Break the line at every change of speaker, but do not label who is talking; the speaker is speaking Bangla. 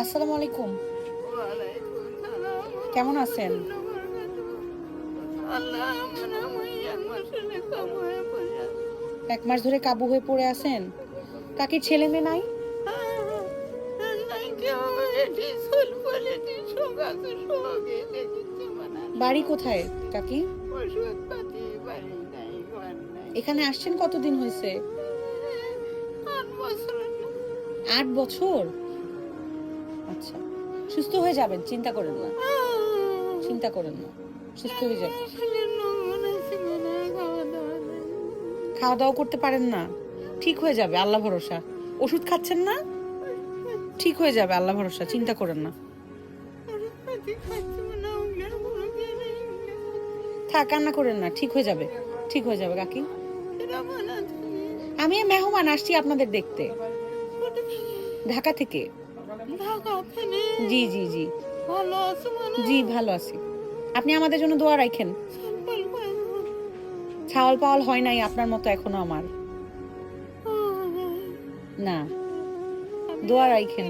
আসসালামু আলাইকুম। কেমন আছেন? এক মাস ধরে কাবু হয়ে পড়ে আছেন? কাকির ছেলে মেয়ে নাই? বাড়ি কোথায়, কাকি? এখানে আসছেন কতদিন হয়েছে? আট বছর। আচ্ছা। সুস্থ হয়ে যাবেন, চিন্তা করেন না। চিন্তা করেন না, সুস্থ হয়ে যাবেন। খাওয়া দাওয়া করতে পারেন না, ঠিক হয়ে যাবে, আল্লাহ ভরসা। ওষুধ খাচ্ছেন না? ঠিক হয়ে যাবে, আল্লাহ ভরসা, চিন্তা করেন না। থাক, কান্না করেন না, ঠিক হয়ে যাবে, ঠিক হয়ে যাবে, কাকি। আমি মেহমান, আসছি আপনাদের দেখতে। ঢাকা থেকে। জি জি জি।
মানে?
জি ভালো আছি। আপনি আমাদের জন্য দোয়া রাখেন। ছাওয়াল পাওয়াল হয় নাই আপনার মতো এখনও আমার। না। দোয়া রাখেন